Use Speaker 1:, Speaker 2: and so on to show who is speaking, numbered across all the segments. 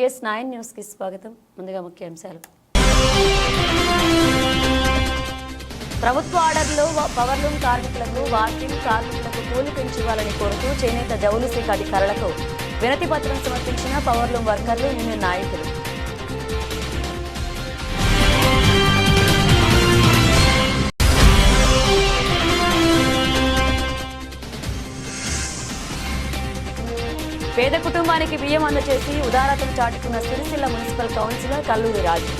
Speaker 1: DS nine న్యూస్కి స్వాగతం. ముందుగా ముఖ్యాంశాలు. ప్రభుత్వ ఆర్డర్లో పవర్లూమ్ కార్మికులకు వాకింగ్ కార్మికులకు కూలి పెంచివ్వాలని కోరుతూ చేనేత జౌలి శాఖ అధికారులకు వినతి పత్రం సమర్పించిన పవర్లూమ్ వర్కర్లు యూనియన్ నాయకులు. పేద కుటుంబానికి బియ్యం అందజేసి ఉదారతను చాటుకున్న సిరిసిల్ల మున్సిపల్ కౌన్సిలర్ కల్లూరి రాజు.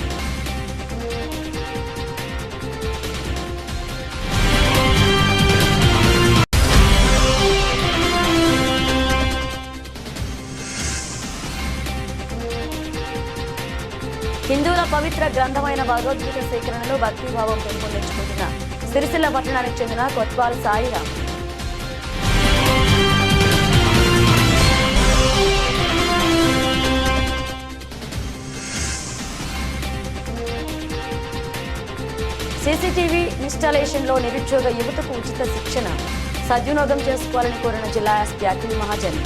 Speaker 1: హిందువుల పవిత్ర గ్రంథమైన భగవద్గీత సేకరణలో భక్తిభావం పెంపొందించుకుంటున్న సిరిసిల్ల పట్టణానికి చెందిన కొత్వాల్ సాయిరామ్. సీసీటీవీ ఇన్స్టాలేషన్లో నిరుద్యోగ యువతకు ఉచిత శిక్షణ. సద్వినోదం చేసుకోవాలని కోరిన జిల్లా ఎస్పీ అఖిల్ మహాజన్.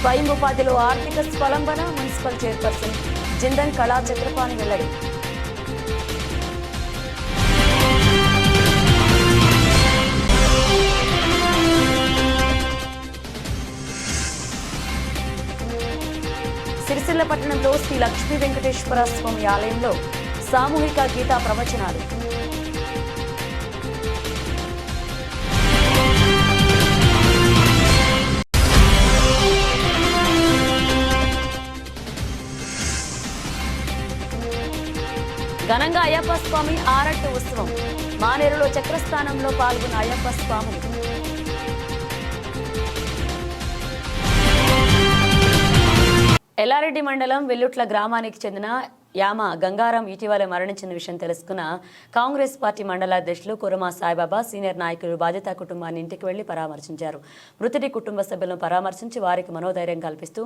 Speaker 1: స్వయం ఉపాధిలో ఆర్థిక స్వలంబన మున్సిపల్ చైర్పర్సన్ జిందన్ కళా చక్రపాణి వెల్లడి. సిరిసిల్ల పట్టణంలో శ్రీ లక్ష్మీ వెంకటేశ్వర స్వామి ఆలయంలో సామూహిక గీతా ప్రవచనాలు. ఘనంగా అయ్యప్ప స్వామి ఆరట్టు ఉత్సవం. మానేరులో చక్రస్థానంలో పాల్గొన్న అయ్యప్ప స్వామి ఎల్లారెడ్డి మండలం వెల్లుట్ల గ్రామానికి చెందిన యామ గంగారాం ఇటీవల మరణించిన విషయం తెలుసుకున్న కాంగ్రెస్ పార్టీ మండల అధ్యక్షులు కురమా సాయిబాబా సీనియర్ నాయకులు బాధిత కుటుంబాన్ని ఇంటికి వెళ్ళి పరామర్శించారు. మృతుడి కుటుంబ సభ్యులను పరామర్శించి వారికి మనోధైర్యం కల్పిస్తూ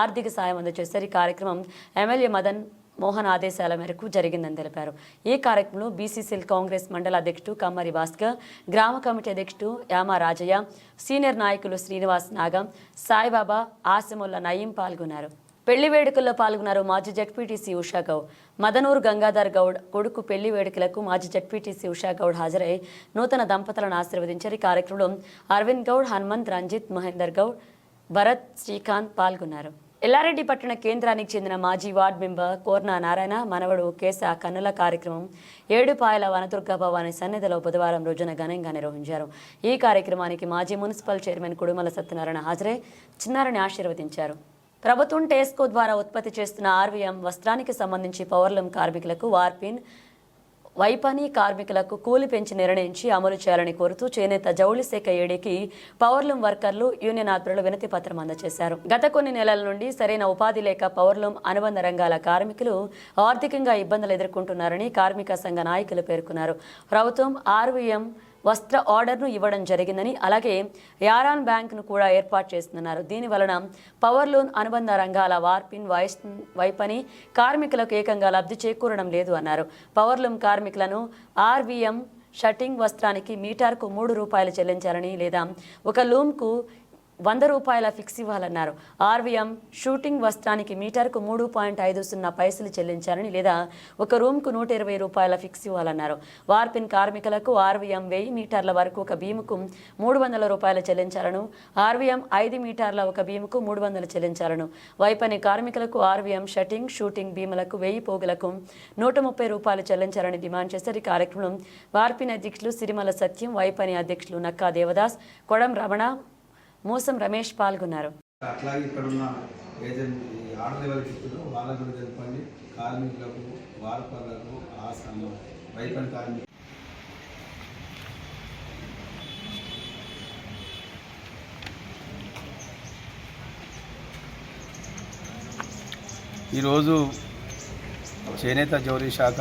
Speaker 1: ఆర్థిక సాయం అందజేశారు ఈ కార్యక్రమం ఎమ్మెల్యే మదన్ మోహన్ ఆదేశాల మేరకు జరిగిందని తెలిపారు. ఈ కార్యక్రమంలో బీసీసీఎల్ కాంగ్రెస్ మండల అధ్యక్షుడు కమ్మరి భాస్కర్ గ్రామ కమిటీ అధ్యక్షుడు యామ రాజయ్య సీనియర్ నాయకులు శ్రీనివాస్ నాగం సాయిబాబా ఆసిముల్లా నయీం పాల్గొన్నారు. పెళ్ళి వేడుకల్లో పాల్గొన్నారు మాజీ జడ్పీటీసీ ఉషా గౌడ్. మదనూరు గంగాధర్ గౌడ్ కొడుకు పెళ్ళి వేడుకలకు మాజీ జడ్పీటీసీ ఉషా గౌడ్ హాజరై నూతన దంపతులను ఆశీర్వదించారు. ఈ కార్యక్రమంలో అరవింద్ గౌడ్ హనుమంత్ రంజిత్ మహేందర్ గౌడ్ భరత్ శ్రీకాంత్ పాల్గొన్నారు. ఎల్లారెడ్డి పట్టణ కేంద్రానికి చెందిన మాజీ వార్డు మెంబర్ కోర్నా నారాయణ మనవడు కేశా కన్నుల కార్యక్రమం ఏడుపాయల వనదుర్గ భవాని సన్నిధిలో బుధవారం రోజున ఘనంగా నిర్వహించారు. ఈ కార్యక్రమానికి మాజీ మున్సిపల్ చైర్మన్ కుడుమల సత్యనారాయణ హాజరై చిన్నారిని ఆశీర్వదించారు. ప్రభుత్వం టేస్కో ద్వారా ఉత్పత్తి చేస్తున్న ఆర్వీఎం వస్త్రానికి సంబంధించి పవర్లూమ్ కార్మికులకు వార్పిన్ వైపని కార్మికులకు కూలి పెంచి నిర్ణయించి అమలు చేయాలని కోరుతూ చేనేత జౌళి శాఖ ఏడీకి పవర్లూమ్ వర్కర్లు యూనియన్ ఆధ్వర్యంలో వినతి పత్రం అందజేశారు. గత కొన్ని నెలల నుండి సరైన ఉపాధి లేక పవర్లూమ్ అనుబంధ రంగాల కార్మికులు ఆర్థికంగా ఇబ్బందులు ఎదుర్కొంటున్నారని కార్మిక సంఘ నాయకులు పేర్కొన్నారు. ప్రభుత్వం ఆర్వీఎం వస్త్ర ఆర్డర్ను ఇవ్వడం జరిగిందని అలాగే యారాన్ బ్యాంక్ను కూడా ఏర్పాటు చేస్తున్నారు. దీని వలన పవర్ లోన్ అనుబంధ రంగాల వార్పిన్ వైస్ వైపని కార్మికులకు ఏకంగా లబ్ధి చేకూరడం లేదు అన్నారు. పవర్ లూమ్ కార్మికులను ఆర్వీఎం షట్టింగ్ వస్త్రానికి మీటర్కు మూడు రూపాయలు చెల్లించాలని లేదా ఒక లూమ్కు వంద రూపాయల ఫిక్స్ ఇవ్వాలన్నారు. ఆర్వీఎం షూటింగ్ వస్త్రానికి మీటర్కు మూడు పాయింట్ ఐదు సున్నా పైసలు చెల్లించాలని లేదా ఒక రూమ్కు నూట ఇరవై రూపాయల ఫిక్స్ ఇవ్వాలన్నారు. వార్పిన్ కార్మికులకు ఆర్వీఎం వెయ్యి మీటర్ల వరకు ఒక భీముకు మూడు వందల రూపాయలు చెల్లించాలను. ఆర్వీఎం ఐదు మీటర్ల ఒక భీముకు మూడు వందలు చెల్లించాలను. వైపని కార్మికులకు ఆర్వీఎం షటింగ్ షూటింగ్ భీములకు వెయ్యి పోగులకు నూట ముప్పై రూపాయలు చెల్లించాలని డిమాండ్ చేశారు ఈ కార్యక్రమం వార్పిన్ అధ్యక్షులు సిరిమల సత్యం వైపని అధ్యక్షులు నక్కా దేవదాస్ కొడం రమణ మూసం రమేష్ పాల్గొన్నారు.
Speaker 2: అట్లాగే ఇక్కడ ఉన్న ఏజెంట్ ఈ ఆర్డర్ ఎవరికి ఇస్తుందో వాళ్ళకు కూడా తెలపండి కార్మికులకు వార్పర్లకు ఆసామ వైపన్ కార్మికులు. ఈరోజు చేనేత జౌరీ శాఖ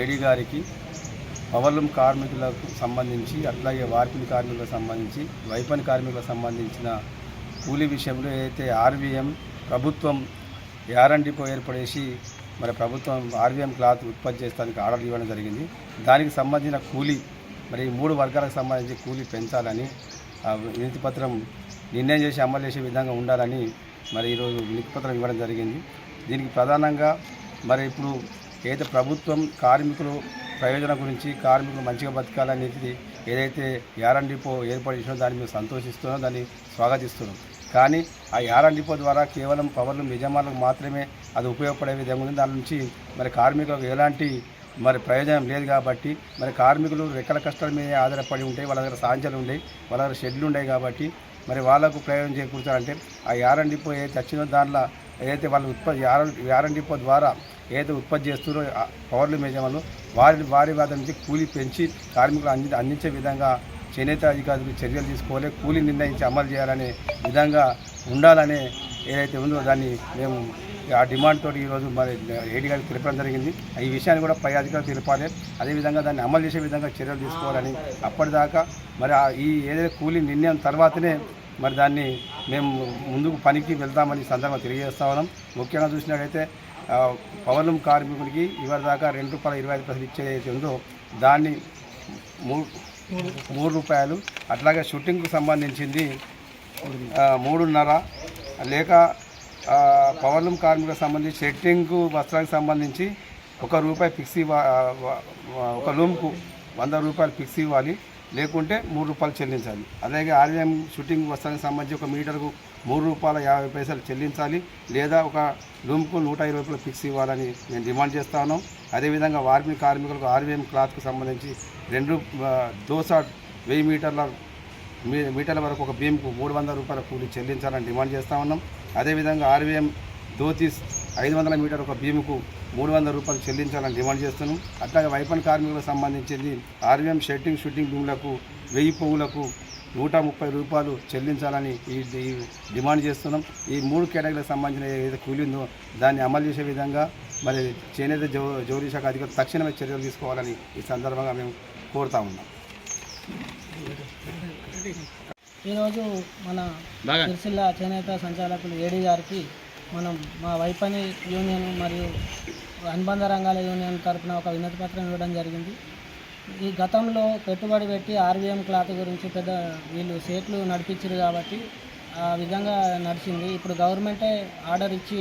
Speaker 2: ఏడీ గారికి పవర్లూమ్ కార్మికులకు సంబంధించి అట్లాగే వార్పిన్ కార్మికులకు సంబంధించి వైపన్ కార్మికులకు సంబంధించిన కూలీ విషయంలో ఏదైతే ఆర్వీఎం ప్రభుత్వం యారన్ ఏర్పడేసి మరి ప్రభుత్వం ఆర్వీఎం క్లాత్ ఉత్పత్తి చేస్తానికి ఆర్డర్ ఇవ్వడం జరిగింది. దానికి సంబంధించిన కూలీ మరి మూడు వర్గాలకు సంబంధించి కూలీ పెంచాలని వినతి పత్రం నిర్ణయం చేసి అమలు చేసే విధంగా ఉండాలని మరి ఈరోజు వినతి పత్రం ఇవ్వడం జరిగింది. దీనికి ప్రధానంగా మరి ఇప్పుడు ఏదైతే ప్రభుత్వం కార్మికులు ప్రయోజనం గురించి కార్మికులు మంచిగా బతకాలనేది ఏదైతే యారన్ డిపో ఏర్పాటు చేసినో దాన్ని మేము సంతోషిస్తున్నాం దాన్ని స్వాగతిస్తున్నాం. కానీ ఆ యారన్ డిపో ద్వారా కేవలం పవర్లు నిజామాలకు మాత్రమే అది ఉపయోగపడే విధంగా ఉంది. దాని నుంచి మరి కార్మికులకు ఎలాంటి మరి ప్రయోజనం లేదు కాబట్టి మరి కార్మికులు రెక్కల కష్టాల మీద ఆధారపడి ఉంటాయి వాళ్ళ దగ్గర సాంచలు ఉంటాయి వాళ్ళ దగ్గర షెడ్లు ఉంటాయి కాబట్టి మరి వాళ్ళకు ప్రయోజనం చేకూర్చాలంటే ఆ యారన్ డిపో ఏదైతే వచ్చినో దాంట్లో ఏదైతే వాళ్ళు ఉత్పత్తి యారన్ యారన్ డిపో ద్వారా ఏదైతే ఉత్పత్తి చేస్తున్నారో పవర్లు మేజమాలు వారి వారి వారి నుంచి కూలీ పెంచి కార్మికులు అంది అందించే విధంగా చేనేత అధికారులు చర్యలు తీసుకోవాలి కూలీ నిర్ణయించి అమలు చేయాలనే విధంగా ఉండాలనే ఏదైతే ఉందో దాన్ని మేము ఆ డిమాండ్ తోటి ఈరోజు మరి ఏడి గారికి తెలపడం జరిగింది. ఈ విషయాన్ని కూడా పై అధికారులు తెలిపాలి. అదేవిధంగా దాన్ని అమలు చేసే విధంగా చర్యలు తీసుకోవాలని అప్పటిదాకా మరి ఆ ఈ ఏదైతే కూలీ నిర్ణయం తర్వాతనే మరి దాన్ని మేము ముందుకు పనికి వెళ్తామని సందర్భంగా తెలియజేస్తా ఉన్నాం. ముఖ్యంగా చూసినట్లయితే ఆ, కార్మికుడికి కార్మికులకి ఇవాళ దాకా రెండు రూపాయల ఇరవై ఐదు పైసలు ఇచ్చేది ఉందో దాన్ని మూడు మూడు రూపాయలు. అట్లాగే షూటింగ్కు సంబంధించింది మూడున్నర. లేక ఆ, పవర్లూమ్ కార్మికులకు సంబంధించి షెట్టింగ్కు వస్త్రానికి సంబంధించి ఒక రూపాయి ఫిక్స్ ఇవ్వాలి ఒక రూమ్కు వంద రూపాయలు ఫిక్స్ ఇవ్వాలి. లేకుంటే మూడు రూపాయలు చెల్లించాలి. అలాగే ఆర్యం షూటింగ్ వస్త్రానికి సంబంధించి ఒక మీటర్కు మూడు రూపాయల యాభై పైసలు చెల్లించాలి లేదా ఒక రూమ్కు నూట ఇరవై రూపాయలు ఫిక్స్ ఇవ్వాలని మేము డిమాండ్ చేస్తా ఉన్నాం అదేవిధంగా వార్మి కార్మికులకు ఆర్వీఎం క్లాత్కు సంబంధించి రెండు దోశ దోస వెయ్యి మీటర్ల మీ- మీటర్ల వరకు ఒక బీమ్కు మూడు వందల రూపాయల కూలి చెల్లించాలని డిమాండ్ చేస్తా ఉన్నాం. అదేవిధంగా ఆర్వీఎం ధోతీస్ ఐదు వందల మీటర్ ఒక భీముకు మూడు వందల రూపాయలు చెల్లించాలని డిమాండ్ చేస్తున్నాం. అట్లాగే వైపన్ కార్మికులకు సంబంధించింది ఆర్వీఎం షెట్టింగ్ షూటింగ్ భూములకు వెయ్యి పువ్వులకు నూట ముప్పై రూపాయలు చెల్లించాలని ఈ ఈ డిమాండ్ చేస్తున్నాం. ఈ మూడు కేటగిరీలకు సంబంధించిన ఏదైతే కూలి ఉందో దాన్ని అమలు చేసే విధంగా మరి చేనేత జౌ జౌరీ శాఖ అధికారులు తక్షణమే చర్యలు తీసుకోవాలని ఈ సందర్భంగా మేము కోరుతా ఉన్నాం.
Speaker 3: ఈరోజు మన సిరిసిల్ల చేనేత సంచాలకులు ఏడీ గారికి మనం మా వైపని యూనియన్ మరియు అనుబంధ రంగాల యూనియన్ తరపున ఒక వినతి పత్రం ఇవ్వడం జరిగింది. ఈ గతంలో పెట్టుబడి పెట్టి ఆర్వీఎం క్లాత్ గురించి పెద్ద వీళ్ళు సేట్లు నడిపించారు కాబట్టి ఆ విధంగా నడిచింది. ఇప్పుడు గవర్నమెంటే ఆర్డర్ ఇచ్చి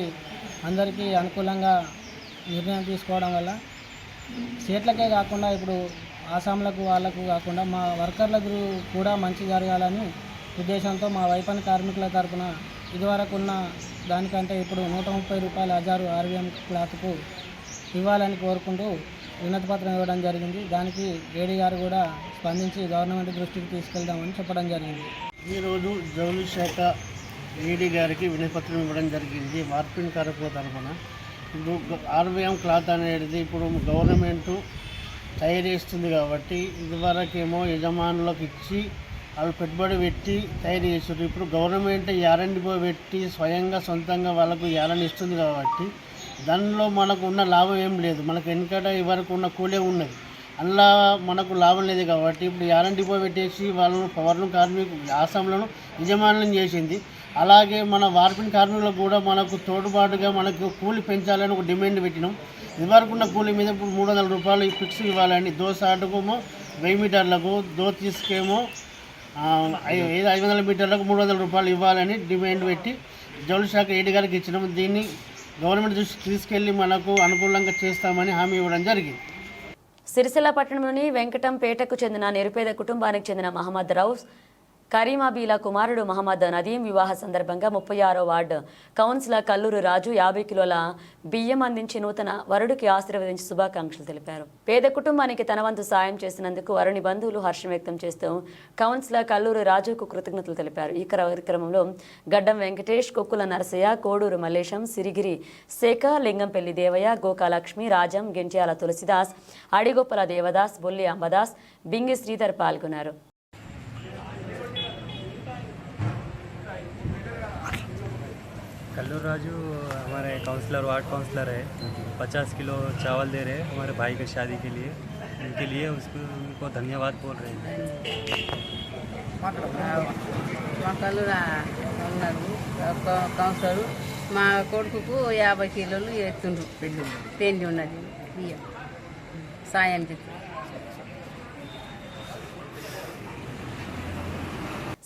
Speaker 3: అందరికీ అనుకూలంగా నిర్ణయం తీసుకోవడం వల్ల సేట్లకే కాకుండా ఇప్పుడు ఆసాంలకు వాళ్ళకు కాకుండా మా వర్కర్లకు కూడా మంచి జరగాలని ఉద్దేశంతో మా వైపని కార్మికుల తరఫున ఇదివరకు ఉన్న దానికంటే ఇప్పుడు నూట ముప్పై రూపాయల హజారు ఆర్వీఎం క్లాత్కు ఇవ్వాలని కోరుకుంటూ వినతి పత్రం ఇవ్వడం జరిగింది. దానికి ఏడీ గారు కూడా స్పందించి గవర్నమెంట్ దృష్టికి తీసుకెళ్దామని చెప్పడం జరిగింది.
Speaker 4: ఈరోజు జౌలి శాఖ ఈడీ గారికి వినపత్రం ఇవ్వడం జరిగింది. మార్పిన్ కార్మికుల తరఫున. ఇప్పుడు ఆర్బీఎం క్లాత్ అనేది ఇప్పుడు గవర్నమెంట్ తయారు చేస్తుంది కాబట్టి ఇదివరకేమో యజమానులకు ఇచ్చి వాళ్ళు పెట్టుబడి పెట్టి తయారు చేస్తారు ఇప్పుడు గవర్నమెంట్ యారండి పెట్టి స్వయంగా సొంతంగా వాళ్ళకు యారని ఇస్తుంది కాబట్టి దానిలో మనకు ఉన్న లాభం ఏం లేదు. మనకు వెనకట ఇవరకు ఉన్న కూలే ఉన్నది. అందులో మనకు లాభం లేదు కాబట్టి ఇప్పుడు యారన్ డిపో పెట్టేసి వాళ్ళను పవర్ను కార్మికులు ఆసాంలను యజమానులను చేసింది. అలాగే మన వార్పిన్ కార్మికులకు కూడా మనకు తోడుబాటుగా మనకు కూలి పెంచాలని ఒక డిమాండ్ పెట్టినాం. ఇదివరకు ఉన్న కూలి మీద ఇప్పుడు మూడు వందల రూపాయలు ఫిక్స్ ఇవ్వాలని దోశ ఆటకేమో వెయ్యి మీటర్లకు దోశ తీసుకేమో ఐదు ఐదు వందల మీటర్లకు మూడు వందల రూపాయలు ఇవ్వాలని డిమాండ్ పెట్టి జౌళి శాఖ ఏడి గారికి ఇచ్చినాము దీన్ని గవర్నమెంట్ దృష్టికి తీసుకెళ్ళి మనకు అనుకూలంగా చేస్తామని హామీ ఇవ్వడం జరిగింది.
Speaker 1: సిరిసిల్ల పట్టణంలోని వెంకటంపేటకు చెందిన నిరుపేద కుటుంబానికి చెందిన మహమ్మద్ రౌస్ కరీమాబీల కుమారుడు మహమ్మద్ నదీం వివాహ సందర్భంగా ముప్పై ఆరో వార్డు కౌన్సిలర్ కల్లూరు రాజు యాభై కిలోల బియ్యం అందించి నూతన వరుడికి ఆశీర్వదించి శుభాకాంక్షలు తెలిపారు. పేద కుటుంబానికి తన వంతు సాయం చేసినందుకు వరుని బంధువులు హర్షం వ్యక్తం చేస్తూ కౌన్సిలర్ కల్లూరు రాజుకు కృతజ్ఞతలు తెలిపారు. ఈ కార్యక్రమంలో గడ్డం వెంకటేష్ కొక్కుల నరసయ్య కోడూరు మల్లేశం సిరిగిరి శేఖ లింగంపల్లి దేవయ్య గోకాలక్ష్మి రాజం గెంట్యాల తులసిదాస్ అడిగొప్పల దేవదాస్ బొల్లి అంబదాస్ బింగి శ్రీధర్ పాల్గొన్నారు.
Speaker 5: कल्लूर राजू हमारे काउंसलर वार्ड काउंसलर है पचास किलो चावल दे रहे हैं हमारे भाई की शादी के लिए उनके लिए उसको उनको धन्यवाद बोल रहे हैं
Speaker 6: మా కల్లూరు ఉన్నారు కౌన్సిలర్ మా కొడుకుకు యాభై కిలోలు ఎత్తుండ్రు పెండి ఉన్నది బియ్యం సాయానికి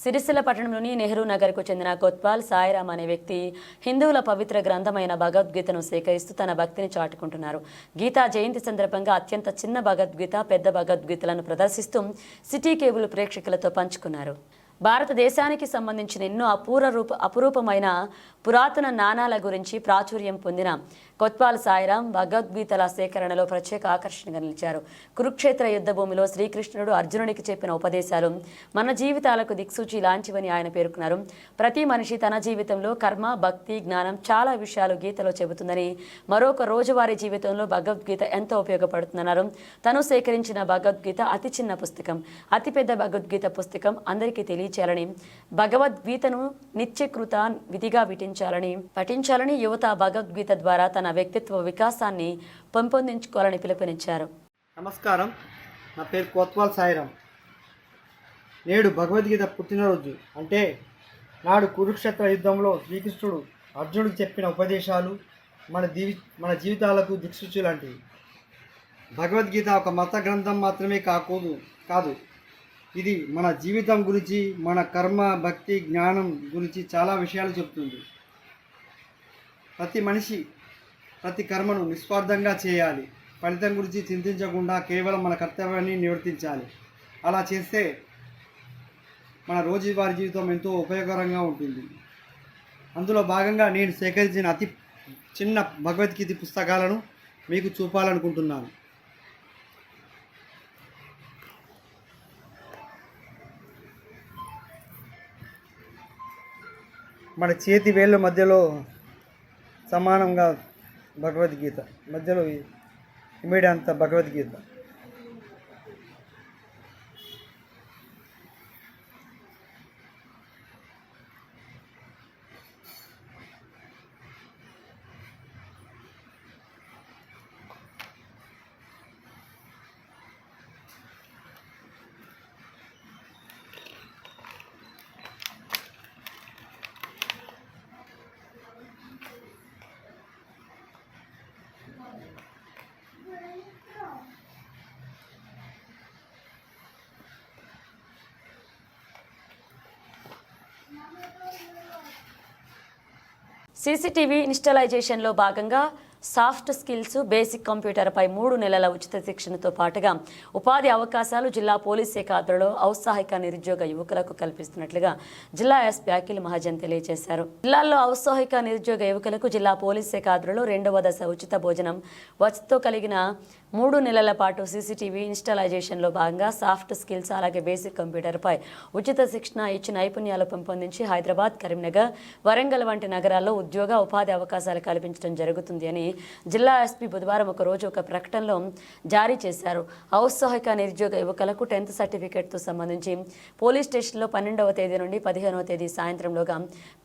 Speaker 1: సిరిసిల్ల పట్టణంలోని నెహ్రూ నగర్కు చెందిన కొత్వాల్ సాయిరామ్ అనే వ్యక్తి హిందువుల పవిత్ర గ్రంథమైన భగవద్గీతను సేకరిస్తూ తన భక్తిని చాటుకుంటున్నారు. గీతా జయంతి సందర్భంగా అత్యంత చిన్న భగవద్గీత పెద్ద భగవద్గీతలను ప్రదర్శిస్తూ సిటీ కేబుల్ ప్రేక్షకులతో పంచుకున్నారు. భారతదేశానికి సంబంధించిన ఎన్నో అపూర్వ రూప అపురూపమైన పురాతన నాణాల గురించి ప్రాచుర్యం పొందిన కొత్వాల్ సాయిరాం భగవద్గీతల సేకరణలో ప్రత్యేక ఆకర్షణగా నిలిచారు. కురుక్షేత్ర యుద్ధ భూమిలో శ్రీకృష్ణుడు అర్జునుడికి చెప్పిన ఉపదేశాలు మన జీవితాలకు దిక్సూచి లాంటివని ఆయన పేర్కొన్నారు. ప్రతి మనిషి తన జీవితంలో కర్మ భక్తి జ్ఞానం చాలా విషయాలు గీతలో చెబుతుందని మరొక రోజువారీ జీవితంలో భగవద్గీత ఎంతో ఉపయోగపడుతుందన్నారు. తను సేకరించిన భగవద్గీత అతి చిన్న పుస్తకం అతిపెద్ద భగవద్గీత పుస్తకం అందరికీ తెలియచేయాలని భగవద్గీతను నిత్యకృత విధిగా విటించాలని పఠించాలని యువత భగవద్గీత ద్వారా తన వ్యక్తిత్వ వికాసాన్ని పెంపొందించుకోవాలని పిలుపునిచ్చారు.
Speaker 7: నమస్కారం. నా పేరు కోత్వాల్ సాయిరాం. నేడు భగవద్గీత పుట్టినరోజు. అంటే నాడు కురుక్షేత్ర యుద్ధంలో శ్రీకృష్ణుడు అర్జునుడికి చెప్పిన ఉపదేశాలు మన దీవి మన జీవితాలకు దిక్సూచి లాంటివి. భగవద్గీత ఒక మత గ్రంథం మాత్రమే కాకూడదు కాదు. ఇది మన జీవితం గురించి మన కర్మ భక్తి జ్ఞానం గురించి చాలా విషయాలు చెప్తుంది. ప్రతి మనిషి ప్రతి కర్మను నిస్వార్థంగా చేయాలి. ఫలితం గురించి చింతించకుండా కేవలం మన కర్తవ్యాన్ని నిర్వర్తించాలి అలా చేస్తే మన రోజువారి జీవితం ఎంతో ఉపయోగకరంగా ఉంటుంది. అందులో భాగంగా నేను సేకరించిన అతి చిన్న భగవద్గీత పుస్తకాలను మీకు చూపాలనుకుంటున్నాను. మన చేతి వేళ్ళ మధ్యలో సమానంగా భగవద్గీత. మధ్యలో ఇమిడి అంత భగవద్గీత.
Speaker 1: సీసీటీవీ ఇన్స్టలైజేషన్లో భాగంగా సాఫ్ట్ స్కిల్స్ బేసిక్ కంప్యూటర్పై మూడు నెలల ఉచిత శిక్షణతో పాటుగా ఉపాధి అవకాశాలు జిల్లా పోలీస్ శాఖ ఆధ్వర్యంలో ఔత్సాహిక నిరుద్యోగ యువకులకు కల్పిస్తున్నట్లుగా జిల్లా ఎస్పీ అఖిల్ మహాజన్ తెలియజేశారు. జిల్లాలో ఔత్సాహిక నిరుద్యోగ యువకులకు జిల్లా పోలీస్ శాఖ ఆధ్వర్యంలో రెండవ దశ ఉచిత భోజనం వసతితో కలిగిన మూడు నెలల పాటు సీసీటీవీ ఇన్స్టలైజేషన్లో భాగంగా సాఫ్ట్ స్కిల్స్ అలాగే బేసిక్ కంప్యూటర్పై ఉచిత శిక్షణ ఇచ్చి నైపుణ్యాలు పెంపొందించి హైదరాబాద్ కరీంనగర్ వరంగల్ వంటి నగరాల్లో ఉద్యోగ ఉపాధి అవకాశాలు కల్పించడం జరుగుతుంది అని జిల్లా ఎస్పీ బుధవారం ఒక రోజు ఒక ప్రకటనలో జారీ చేశారు. ఔత్సాహిక నిరుద్యోగ యువకులకు టెన్త్ సర్టిఫికేట్తో సంబంధించి పోలీస్ స్టేషన్లో పన్నెండవ తేదీ నుండి పదిహేనవ తేదీ సాయంత్రంలోగా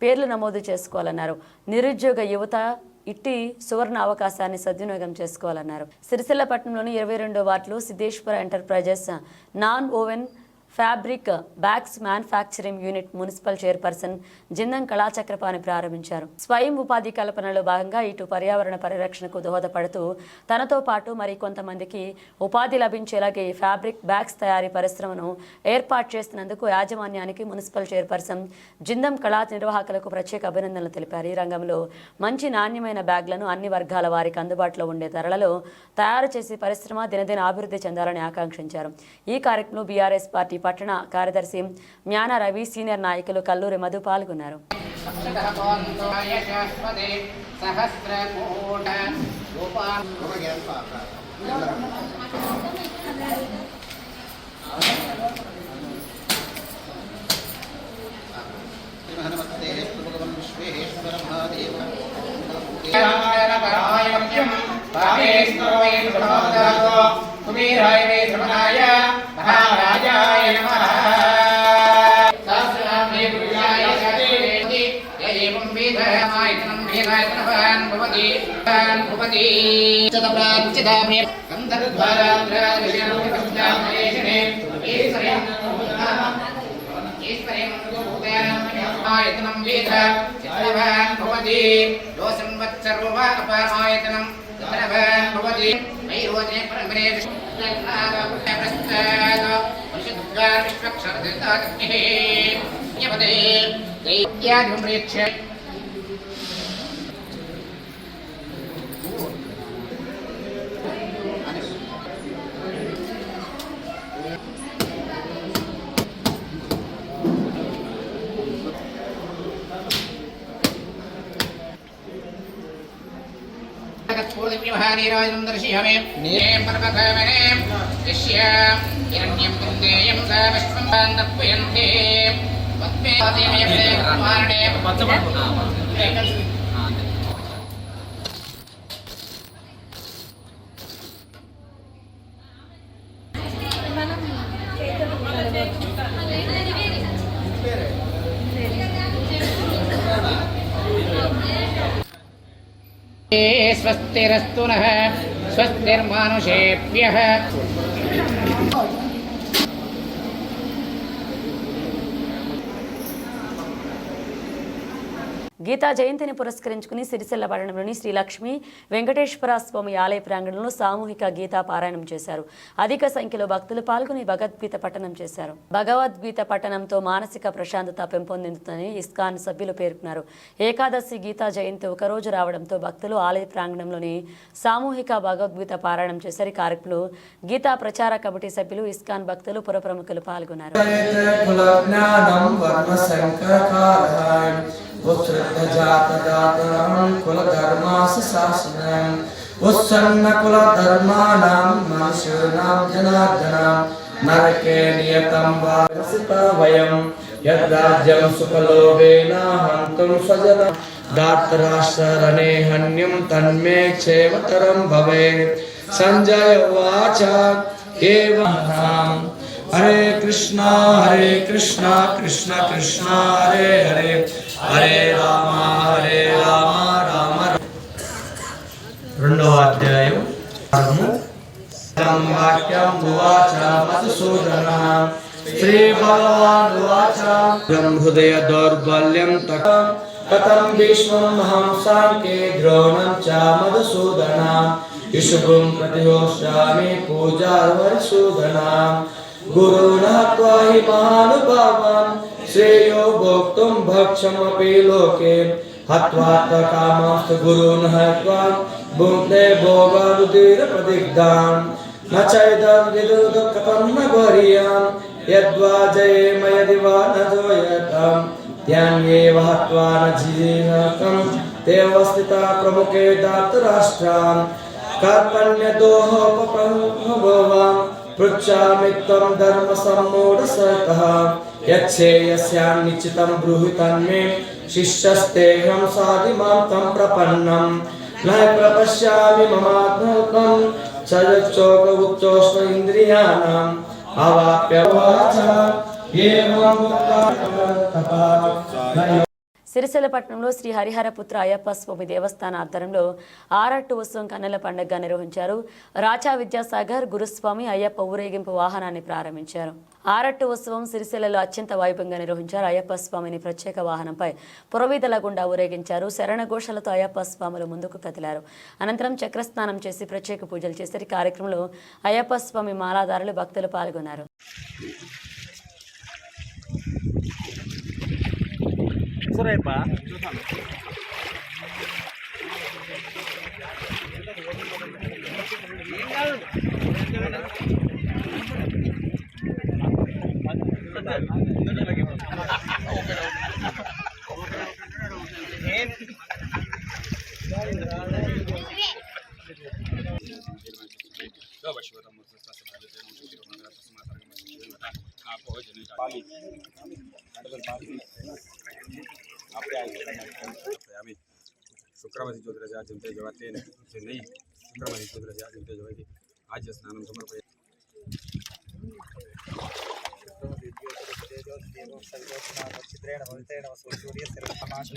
Speaker 1: పేర్లు నమోదు చేసుకోవాలన్నారు. నిరుద్యోగ యువత ఇట్టి సువర్ణ అవకాశాన్ని సద్వినియోగం చేసుకోవాలన్నారు. సిరిసిల్లపట్నంలోని ఇరవై రెండో వార్డులో Siddheshwara enterprises non woven fabric bags manufacturing unit municipal chairperson Jindam Kalachakrapani ప్రారంభించారు. స్వయం ఉపాధి కల్పనలో భాగంగా ఇటు పర్యావరణ పరిరక్షణకు దోహదపడుతూ తనతో పాటు మరి కొంతమందికి ఉపాధి లభించేలాగే ఈ ఫ్యాబ్రిక్ బ్యాగ్స్ తయారీ పరిశ్రమను ఏర్పాటు చేస్తున్నందుకు యాజమాన్యానికి మున్సిపల్ చైర్పర్సన్ జిందం కళా నిర్వాహకులకు ప్రత్యేక అభినందనలు తెలిపారు. ఈ రంగంలో మంచి నాణ్యమైన బ్యాగ్లను అన్ని వర్గాల వారికి అందుబాటులో ఉండే ధరలలో తయారు చేసి పరిశ్రమ దినదిన అభివృద్ధి చెందాలని ఆకాంక్షించారు. ఈ కార్యక్రమంలో బీఆర్ఎస్ పార్టీ పట్టణ కార్యదర్శి జ్ఞాన రవి సీనియర్ నాయకులు కల్లూరి మధు పాల్గొన్నారు.
Speaker 8: కుబేరాయ మే ధ్రమణాయ మహారాజాయ నమః. సహస్రనామే పురుషాయ సదేవేతి ఏవం వేదమాయతనం వేదాయతనవాన్ భవతి. తాన్ భవతి. చత ప్రాచిదామే గంధర్వారాంధ్ర విష్ణు భవతి परमरे മഹാനീരാജനം ദർശിയമേ. പർവകവനേ ഹിരണ്യം കുന്ദേയം സാവിഷ്മം പത്മേ. പത്മേ स्वस्तिरस्तु नः स्वस्तिर्मानुषेभ्यः।
Speaker 1: గీతా జయంతిని పురస్కరించుకుని సిరిసిల్ల పట్టణంలోని శ్రీలక్ష్మి వెంకటేశ్వర స్వామి ఆలయ ప్రాంగణంలో సామూహిక గీతా పారాయణం చేశారు. అధిక సంఖ్యలో భక్తులు పాల్గొని భగవద్గీత పఠనం చేశారు. భగవద్గీత పఠనంతో మానసిక ప్రశాంతత పెంపొందిందని ఇస్కాన్ సభ్యులు పేర్కొన్నారు. ఏకాదశి గీతా జయంతి ఒకరోజు రావడంతో భక్తులు ఆలయ ప్రాంగణంలోని సామూహిక భగవద్గీత పారాయణం చేశారు. ఈ కార్యక్రమంలో గీతా ప్రచార కమిటీ సభ్యులు ఇస్కాన్ భక్తులు పుర ప్రముఖులు పాల్గొన్నారు.
Speaker 9: कुलज्ञानं वर्णशङ्करकारः उत्सृतजातदातरं कुलधर्मासशासनम् उत्सन्नकुलधर्माणां मनुष्याणां जनार्दनां नरके नियतं वासिता वयं यद्राज्यं सुखलोभेन हन्तुं स्वजनं दातराशरणे हन्यं तन्मे क्षेमतरं भवेत् सञ्जय उवाच एवं हरे कृष्णा हरे कृष्णा कृष्ण कृष्णा हरे हरे హరే రామ హరే రామ రామ రెండవ అధ్యాయం వాక్యం ఉవాచ మధుసూదన శ్రీ భగవాన్ ఉవాచ బ్రహ్మృదయ దౌర్బల్యం తక కథం భీష్మం హంసాంకే ద్రోణం చ మధుసూదన విశుభం ప్రతిహోష్యామి పూజార్వరసూదన గురుణ త్వయి మహానుభావం श्रेयो भोक्त भक्षमपि लोके हत्वा कामास्तु गुरु नुक्ते भुङ्क्ते प्रदिग्धा न चैदं न यद्वा जयेम न हत्वा न जीर्णकं प्रमुखे धातुराष्ट्रां कर्पण्यदोहोपप्रभवान् पृच्छामि त्वं धर्मसम्मूढसतः यच्छेयस्यान्निश्चितं ब्रूहि तन्मे शिष्यस्तेऽहं साधिमां तं प्रपन्नं। न प्रपश्यामि इन्द्रियाणाम् अवाप्य वाचा एवं
Speaker 1: సిరిసిల్లపట్నంలో శ్రీ హరిహరపుత్ర అయ్యప్ప స్వామి దేవస్థాన ఆధ్వర్యంలో ఆరట్టు ఉత్సవం కన్నెల పండగ నిర్వహించారు. రాచా విద్యాసాగర్ గురుస్వామి అయ్యప్ప ఊరేగింపు వాహనాన్ని ప్రారంభించారు. ఆరట్టు ఉత్సవం సిరిసిల్లలో అత్యంత వైభవంగా నిర్వహించారు. అయ్యప్ప స్వామిని ప్రత్యేక వాహనంపై పురవీధల గుండా ఊరేగించారు. శరణఘోషలతో అయ్యప్ప స్వాములు ముందుకు కదిలారు. అనంతరం చక్రస్నానం చేసి ప్రత్యేక పూజలు చేశారు. కార్యక్రమంలో అయ్యప్ప స్వామి మాలాదారులు భక్తులు పాల్గొన్నారు.
Speaker 10: సూరే పా పాలి శుక్రవతి జ్యోతిరజాజంతే జగతే చెన్నై శుక్రవతి జ్యోతిరజాజంతే జగతి ఆజ్య స్నానం సమర్పయ చిత్రేణ భవితేణ సూర్య సమాజం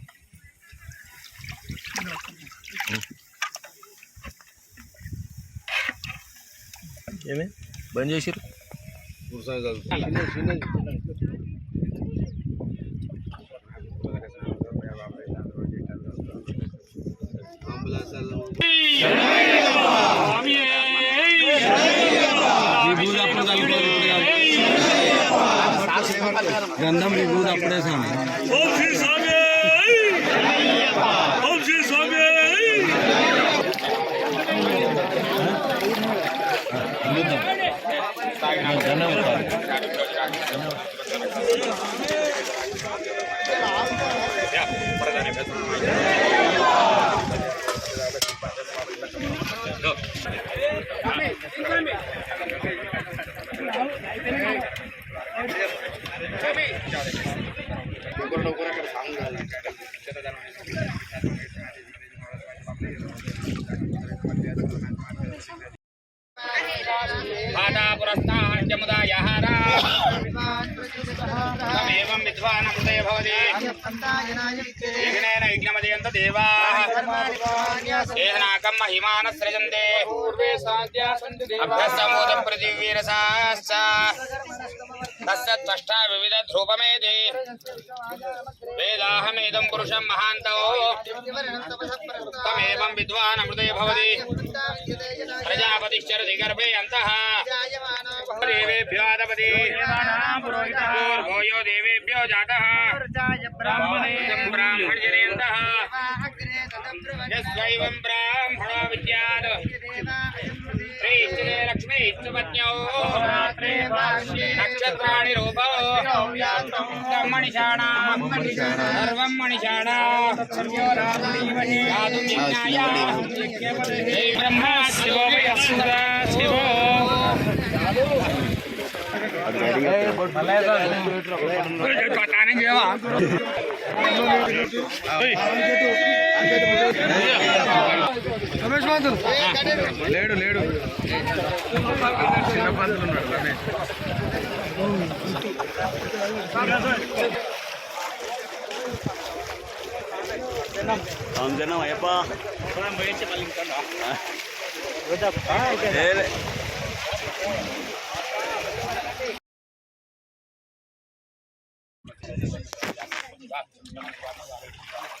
Speaker 11: ఏమి? బంద్ చేసిరు
Speaker 12: గంధం విభూతి అప్పుడే స్వామి
Speaker 10: माता महिमानः सृजन्ते अभ्यस्तमोदपृथिवीरसाश्च तस्य त्वष्टा विविधध्रुवमेधि वेदाहमेदं पुरुषं महान्तौ तमेवं विद्वान् अमृते भवति प्रजापतिश्चरति गर्भे अन्तः देवेभ्यो आदपति पूर्वो यो देवेभ्यो जातः ब्राह्मणजनेन्दः यस्वैवं ब्राह्मणो विद्यात् श्रीश्चिरे लक्ष्मी इष्टपत्न्यौ नक्षत्राणि रूपौ मणिषाणां सर्वं मणिषाणा दातुं यज्ञाय जय ब्रह्मा शिवो वयस्सुरा शिवो రమేష్ బాంధు
Speaker 12: లేడు లేడు. జనం Thank you.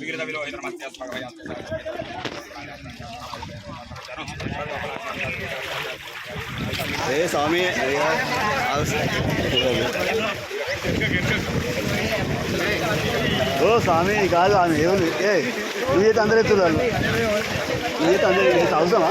Speaker 12: విగ్రహ
Speaker 13: విలోహిత మధ్యాత్మ అరే స్వామి ఓ స్వామి కాదు ఆమె ఏమి ఏ నువ్వైతే అందరూ ఎత్తురాలు నువ్వైతే అందరూ అవసరమా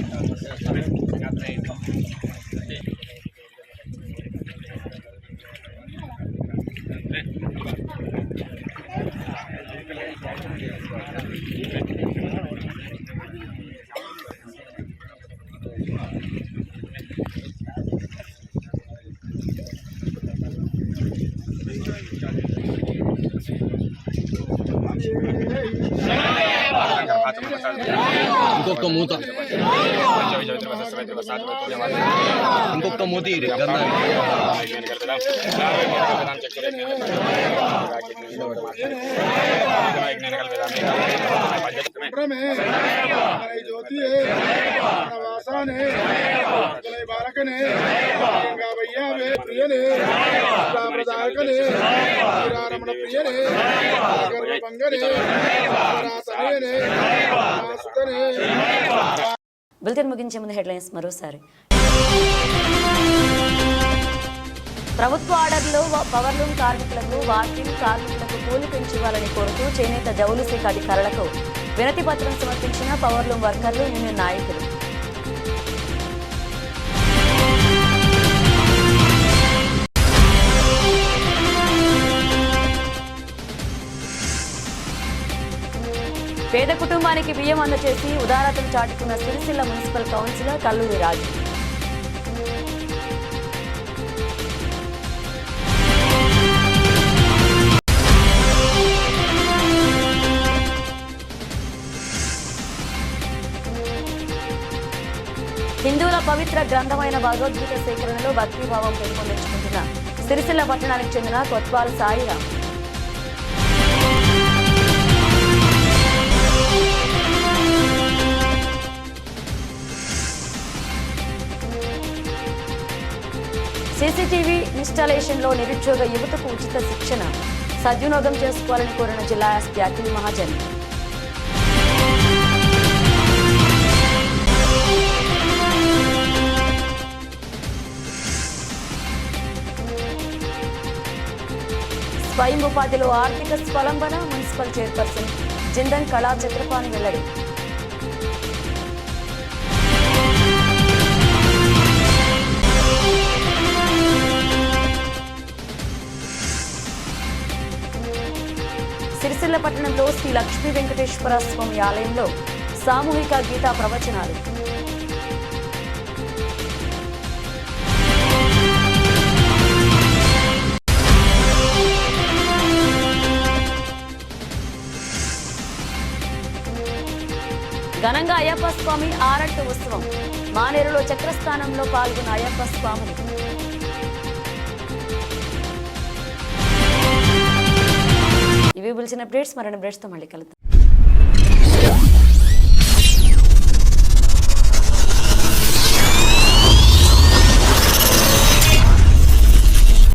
Speaker 13: Thank you. ఇంకొక మూత ఇరి గంధం
Speaker 1: బులెటిన్ ముగించే ముందు హెడ్లైన్స్ మరోసారి. ప్రభుత్వ ఆర్డర్లో పవర్లూమ్ కార్మికులకు వాకింగ్ కార్మికులకు కూలి పెంచివ్వాలని కోరుతూ చేనేత జౌలు శాఖ అధికారులకు వినతి పత్రం సమర్పించిన పవర్లూమ్ వర్కర్లు యూనియన్ నాయకులు. పేద కుటుంబానికి బియ్యం అందచేసి ఉదారతను చాటుకున్న సిరిసిల్ల మున్సిపల్ కౌన్సిలర్ కల్లూరి రాజు. పవిత్ర గ్రంథమైన భగవద్గీత సేకరణలో భక్తిభావం పెంపొందించుకుంటున్న సిరిసిల్ల పట్టణానికి చెందిన కొత్వాల్ సాయిరాం. సీసీటీవీ ఇన్స్టాలేషన్లో నిరుద్యోగ యువతకు ఉచిత శిక్షణ. సద్వినియోగం చేసుకోవాలని కోరిన జిల్లా ఎస్పీ అఖిల్ మహాజన్. స్వయం ఉపాధిలో ఆర్థిక స్వలంబన మున్సిపల్ చైర్పర్సన్ జిందన్ కళా చక్రపాణి వెల్లడి. సిరిసిల్ల పట్టణంలో శ్రీ లక్ష్మీ వెంకటేశ్వర స్వామి ఆలయంలో సామూహిక గీతా ప్రవచనాలు. ఘనంగా అయ్యప్ప స్వామి ఆరట్టు ఉత్సవం. మానేరులో చక్రస్థానంలో పాల్గొన్న అయ్యప్ప స్వామిని ఇవి పిలిచిన అప్డేట్స్ మరణ అప్డేట్స్తో మళ్ళీ కలుద్దాం.